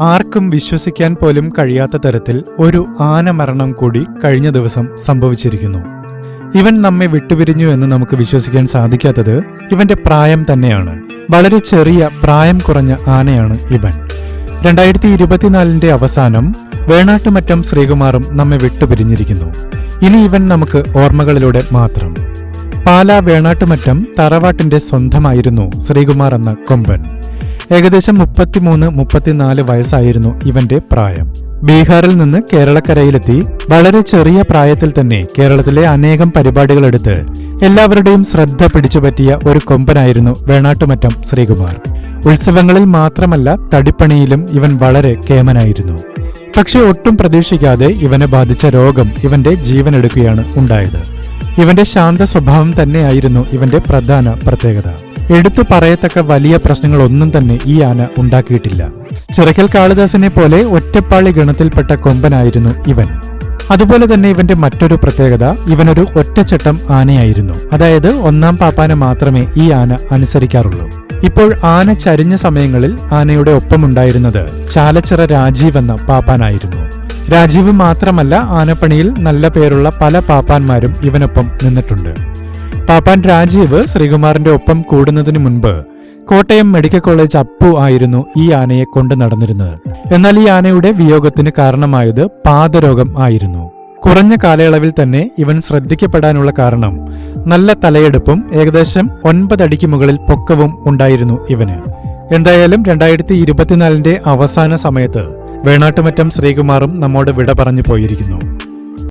ആർക്കും വിശ്വസിക്കാൻ പോലും കഴിയാത്ത തരത്തിൽ ഒരു ആന മരണം കൂടി കഴിഞ്ഞ ദിവസം സംഭവിച്ചിരിക്കുന്നു. ഇവൻ നമ്മെ വിട്ടുപിരിഞ്ഞു എന്ന് നമുക്ക് വിശ്വസിക്കാൻ സാധിക്കാത്തത് ഇവന്റെ പ്രായം തന്നെയാണ്. വളരെ ചെറിയ പ്രായം കുറഞ്ഞ ആനയാണ് ഇവൻ. രണ്ടായിരത്തി ഇരുപത്തിനാലിന്റെ അവസാനം വേണാട്ടുമറ്റം ശ്രീകുമാറും നമ്മെ വിട്ടുപിരിഞ്ഞിരിക്കുന്നു. ഇനി ഇവൻ നമുക്ക് ഓർമ്മകളിലൂടെ മാത്രം. പാലാ വേണാട്ടുമറ്റം തറവാട്ടിന്റെ സ്വന്തമായിരുന്നു ശ്രീകുമാർ എന്ന കൊമ്പൻ. ഏകദേശം മുപ്പത്തിമൂന്ന് മുപ്പത്തിനാല് വയസ്സായിരുന്നു ഇവന്റെ പ്രായം. ബീഹാറിൽ നിന്ന് കേരളക്കരയിലെത്തി. വളരെ ചെറിയ പ്രായത്തിൽ തന്നെ കേരളത്തിലെ അനേകം പരിപാടികളെടുത്ത് എല്ലാവരുടെയും ശ്രദ്ധ പിടിച്ചുപറ്റിയ ഒരു കൊമ്പനായിരുന്നു വേണാട്ടുമറ്റം ശ്രീകുമാർ. ഉത്സവങ്ങളിൽ മാത്രമല്ല തടിപ്പണിയിലും ഇവൻ വളരെ കേമനായിരുന്നു. പക്ഷെ ഒട്ടും പ്രതീക്ഷിക്കാതെ ഇവനെ ബാധിച്ച രോഗം ഇവന്റെ ജീവനെടുക്കുകയാണ് ഉണ്ടായത്. ഇവന്റെ ശാന്ത സ്വഭാവം തന്നെയായിരുന്നു ഇവന്റെ പ്രധാന പ്രത്യേകത. എടുത്തു പറയത്തക്ക വലിയ പ്രശ്നങ്ങളൊന്നും തന്നെ ഈ ആന ഉണ്ടാക്കിയിട്ടില്ല. ചിറക്കൽ കാളിദാസിനെ പോലെ ഒറ്റപ്പാളി ഗണത്തിൽപ്പെട്ട കൊമ്പനായിരുന്നു ഇവൻ. അതുപോലെ തന്നെ ഇവന്റെ മറ്റൊരു പ്രത്യേകത ഇവനൊരു ഒറ്റച്ചട്ടം ആനയായിരുന്നു. അതായത് ഒന്നാം പാപ്പാനെ മാത്രമേ ഈ ആന അനുസരിക്കാറുള്ളൂ. ഇപ്പോൾ ആന ചരിഞ്ഞ സമയങ്ങളിൽ ആനയുടെ ഒപ്പമുണ്ടായിരുന്നത് ചാലച്ചിറ രാജീവ് എന്ന പാപ്പാനായിരുന്നു. രാജീവ് മാത്രമല്ല ആനപ്പണിയിൽ നല്ല പേരുള്ള പല പാപ്പാന്മാരും ഇവനൊപ്പം നിന്നിട്ടുണ്ട്. പാപ്പാൻ രാജീവ് ശ്രീകുമാറിന്റെ ഒപ്പം കൂടുന്നതിന് മുൻപ് കോട്ടയം മെഡിക്കൽ കോളേജ് അപ്പു ആയിരുന്നു ഈ ആനയെ കൊണ്ടു നടന്നിരുന്നത്. എന്നാൽ ഈ ആനയുടെ വിയോഗത്തിന് കാരണമായത് പാദരോഗം ആയിരുന്നു. കുറഞ്ഞ കാലയളവിൽ തന്നെ ഇവൻ ശ്രദ്ധിക്കപ്പെടാനുള്ള കാരണം നല്ല തലയെടുപ്പും ഏകദേശം ഒൻപതടിക്ക് മുകളിൽ പൊക്കവും ഉണ്ടായിരുന്നു ഇവന്. എന്തായാലും രണ്ടായിരത്തി ഇരുപത്തിനാലിന്റെ അവസാന സമയത്ത് വേണാട്ടുമറ്റം ശ്രീകുമാറും നമ്മോട് വിട പറഞ്ഞു പോയിരിക്കുന്നു.